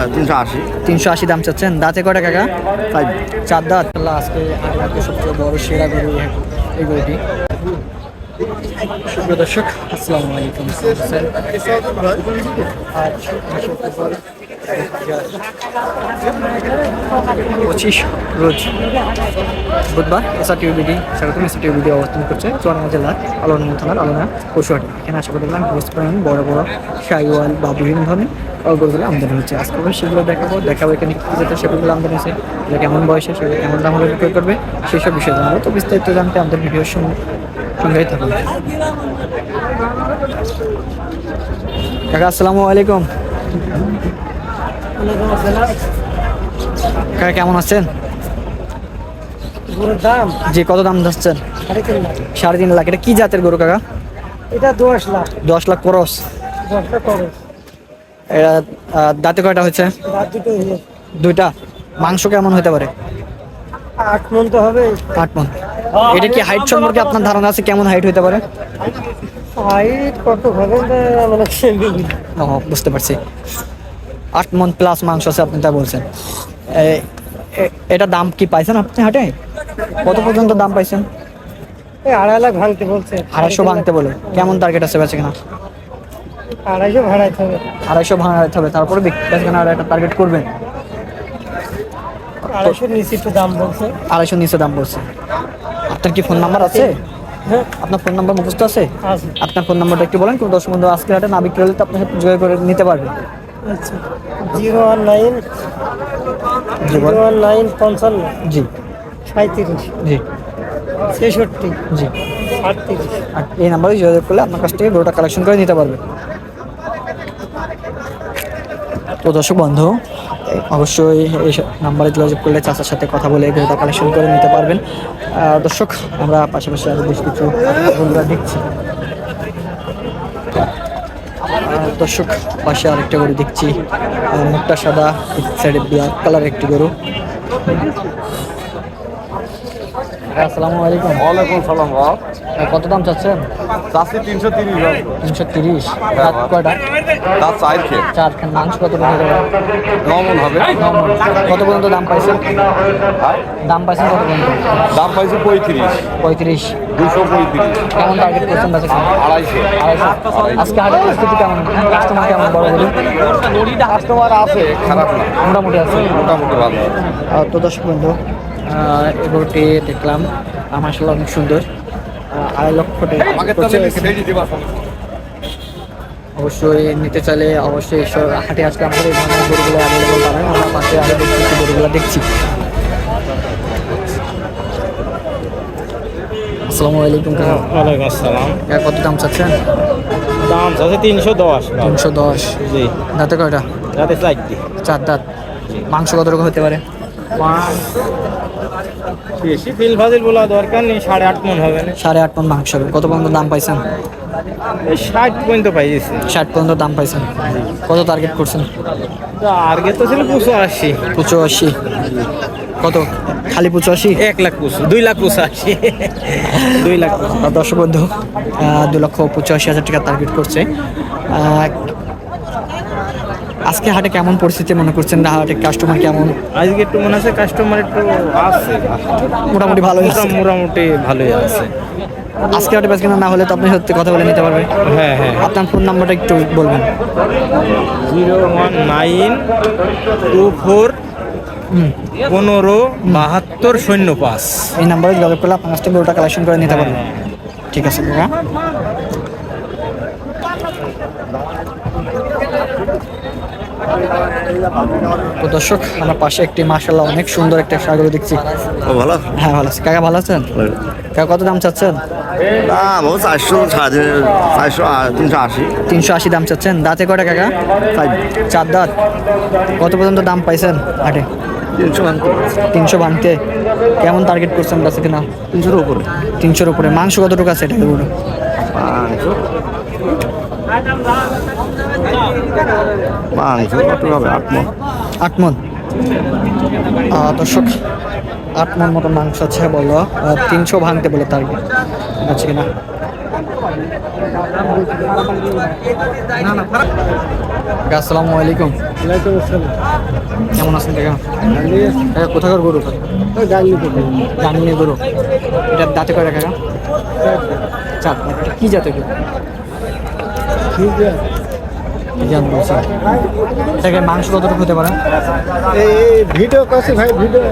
তিনশো আশি। তিনশো আশি দাম চাচ্ছেন। দাঁতে কটা কাকা? চার দাঁত। আল্লাহ আজকে সবচেয়ে বড় সেরা গরু এই গরুটি। সুপ্রিয় দর্শক, আসসালামু আলাইকুম পঁচিশ রোজ বুধবার এসআর টিউবিডি স্বাগতম এসআর টিউবিডি অবস্থান করছে চুয়াডাঙ্গা জেলার আলোনা থানার আলোনা পশুহাটি। এখানে আশা করি দেখলাম হোস্ট করেন বড় বড় শাইওয়াল বা বিভিন্ন ধরনের গরুগুলো আমদানি হচ্ছে। আজকে আমরা সেগুলো দেখাবো দেখাবো এখানে কি যেটা সেগুলো আমদানি হচ্ছে এটা কেমন বয়সে, সেগুলো কেমন দাম হলে বিক্রয় করবে সেই সব বিষয়ে জানাব। তো বিস্তারিত জানতে আমাদের ভিডিওর সঙ্গে সঙ্গেই থাকুন কাকা আসসালামু আলাইকুম। কাকা কেমন আছেন? গরুর দাম? যে কত দাম যাচ্ছেন সাড়ে তিন লাখ। এটা কি জাতের গরু কাকা? এটা দশ লাখ। দশ লাখ করস। এটা দাঁতে কয়টা হচ্ছে দুইটা। মাংস কেমন হতে পারে? আট মন তো হবে। আট মন এটা কি হাইট সম্পর্কে আপনার ধারণা আছে? কেমন হাইট হতে পারে? হাইট কত হবে? ও বুঝতে পারছি। আট মন প্লাস মাংস আছে আপনি তা বলছেন। এটা দাম কি পাইছেন আপনি হাটে? কত পর্যন্ত দাম পাইছেন? আড়াই লাখ ভাঙতে বলছে। আড়াইশো ভাঙতে বলে। কেমন টার্গেট আছে বেচে কিনা? আড়াইশো ভাড়াইতে হবে। আড়াইশো ভাঙাতে হবে তারপরে বেচে কিনা একটা টার্গেট করবেন। আড়াইশো নিচে একটু দাম বলছে। আড়াইশো নিচে দাম বলছে। আপনার কি ফোন নাম্বার আছে? হ্যাঁ। আপনার ফোন নাম্বার মুখস্থ আছে? আপনার ফোন নাম্বারটা একটু বলেন কোন দর্শক বন্ধু আজকে হাটে না বিক্রি হলে তো আপনার যোগাযোগ করে নিতে পারবে। আচ্ছা। জিরো ওয়ান নাইন জি জিরো ওয়ান নাইন পঞ্চান্ন জি। সাঁত্রিশ জি। ছেষট্টি জি। আটত্রিশ। এই নাম্বারে যোগাযোগ করলে আপনার কাছ থেকে গরুটা কালেকশন করে নিতে পারবে। তো দর্শক বন্ধু, অবশ্যই এই নাম্বারে যোগাযোগ করলে চাচার সাথে কথা বলে এগুলোটা কালেকশন করে নিতে পারবেন। দর্শক, আমরা পাশাপাশি আরও বেশ কিছু দেখছি। দর্শক, পাশে আরেকটা গরু দেখছি। মুখটা সাদা সাইডে ব্ল্যাক কালার একটি গরু। আসসালামু আলাইকুম। ওয়ালাইকুম সালাম কত দাম চাচ্ছেন? তিনশো তিরিশ তিনশো তিরিশ। দাঁত কয়টা? তার চার খেয়ে। চার খান মাংস কত টাকা দেবে নমন হবে। কত পর্যন্ত দাম পাইছেন? দাম পাইছেন কত পর্যন্ত? দাম পাইছে পঁয়ত্রিশ। পঁয়ত্রিশ। দুশো পঁয়ত্রিশ। কেমন টার্গেট করছেন আড়াইশো। আড়াইশো। আজকে হাটের পরিস্থিতি কেমন? কাস্টমার কেমন? বড় বলি কাস্টমার আছে খারাপ না। মোটামুটি আছে। মোটামুটি ভালো। তো দর্শক বন্ধু গরুটি দেখলাম। আমার আসলে অনেক সুন্দর। আড়াই লক্ষ টাকা অবশ্যই নিতে চাইলে অবশ্যই এসব হাটে আজকে আমাদের ধরনের গরুগুলো অ্যাভেলেবল পাবেন। আমরা পাশে আরও গরুগুলো দেখছি। আসসালামু আলাইকুম কাকা ওয়ালাইকুম আসসালাম। কাকা, কত দাম চাচ্ছেন? দাম আছে তিনশো দশ। তিনশো দশ। জি। দাঁতে কয়টা? চারটি চার দাঁত। মাংস কত রকম হতে পারে? বেশি ফিল ফাজিল বলা দরকার নেই সাড়ে আট মন হবে না। সাড়ে আট মন মাংস হবে। কত পর্যন্ত দাম পাইছেন? এই ষাট পর্যন্ত পাইয়েছে ষাট পর্যন্ত দাম পাইছেন। কত টার্গেট করছেন? আগে তো ছিল পুষো আশি পুচো আশি কত? খালি পুচো আশি এক লাখ পুষো দুই লাখ পুষো আশি দুই লাখ। দর্শক বন্ধু দু লক্ষ পঁচাশি হাজার টাকা টার্গেট করছে। আজকে হাটে কেমন পরিস্থিতি মনে করছেন? না হাটে কাস্টমার কেমন? আজকে একটু মনে আছে কাস্টমার একটু আছে। মোটামুটি ভালো আছে। মোটামুটি ভালোই আছে। আজকে হাটে বেশ না হলে তো আপনি সত্যি কথা বলে নিতে পারবেন। হ্যাঁ হ্যাঁ। আপনার ফোন নাম্বারটা একটু বলবেন। Zero one nine two four পনেরো বাহাত্তর শূন্য পাঁচ এই নাম্বারে যোগাযোগ করলে আপনার কাছ থেকে গরুটা কালেকশন করে নিতে পারবেন। ঠিক আছে কাকা তো দর্শক আমার পাশে একটি মার্শাল্লাহ অনেক সুন্দর একটা সাগর দেখছি। ভালো? হ্যাঁ ভালো আছি। কাকা ভালো আছেন? কাকা কত দাম চাচ্ছেন? দাম ও চারশো সাড়ে চারশো তিনশো আশি। তিনশো আশি দাম চাচ্ছেন। দাঁতে কটা কাকা? চার। দাঁত। কত পর্যন্ত দাম পাইছেন হাটে? তিনশো তিনশো ভাঙতে কেমন টার্গেট করছেন কাছে কিনা? তিনশোর উপরে। তিনশোর উপরে। মাংস কতটুকু আছে এটা মাংস কত হবে? আট মন। আট মন। দর্শক আট মন মতো মাংস আছে বলো। তিনশো ভাঙতে বলে টার্গেট আছে কিনা? আসসালামু আলাইকুম। কেমন আছেন কাকা? কোথাকার গরু? জানিয়ে গরু। এটা দাঁতে করে কাকা? চাপ কি জাতের গরু? জান বলছি। এটাকে মাংস কতটুকু হতে পারে? এই ভিডিও করছি ভাই ভিডিও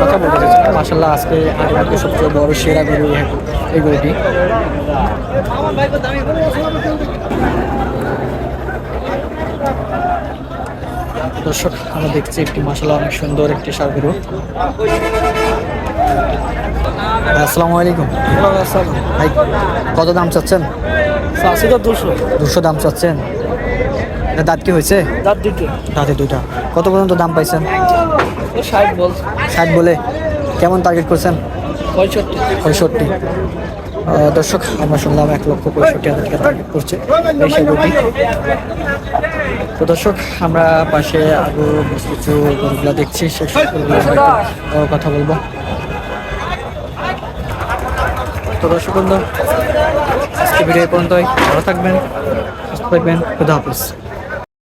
কথা বলতে চাচ্ছি মাসাল্লাহ আজকে মধ্যে সবচেয়ে বড় সেরা গরু এই গরুটি। দর্শক আমরা দেখছি একটি মাসাল্লাহ অনেক সুন্দর একটি সার গরু আসসালামু আলাইকুম। ভাই কত দাম চাচ্ছেন? তো দুশো। দুশো দাম চাচ্ছেন। এটা দাঁত কি হয়েছে? দাঁত দিকে দাঁতে দুইটা। কত পর্যন্ত দাম পাইছেন? ষাট বল ষাট বলে। কেমন টার্গেট করছেন? পঁয়ষট্টি। পঁয়ষট্টি। দর্শক, আমরা শুনলাম এক লক্ষ পঁয়ষট্টি হাজার টাকা টার্গেট করছে তো দর্শক, আমরা পাশে আরও বেশ কিছু গরুগুলো দেখছি, সেই কথা বলব। তো দর্শক বন্ধু আজকে ভিডিও এই পর্যন্তই। ভালো থাকবেন, সুস্থ থাকবেন, খুদা হাফিজ।